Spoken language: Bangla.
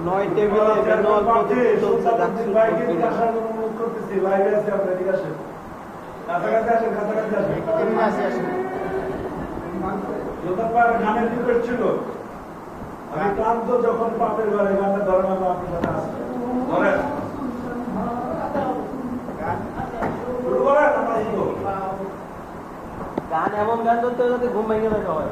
আসেন নয় টেবিলে ম্যানুয়াল পদ্ধতি চলছে ডাকসু গানের রিকোয়েস্ট ছিল আমি ক্লান্ত যখন পাপের ঘরে গানটা ধরেন আমরা আপনার সাথে ধরেন শুরু করেন আমরা শুরু গান এমন গান ধরতে হবে ঘুম ভেঙে না সবাই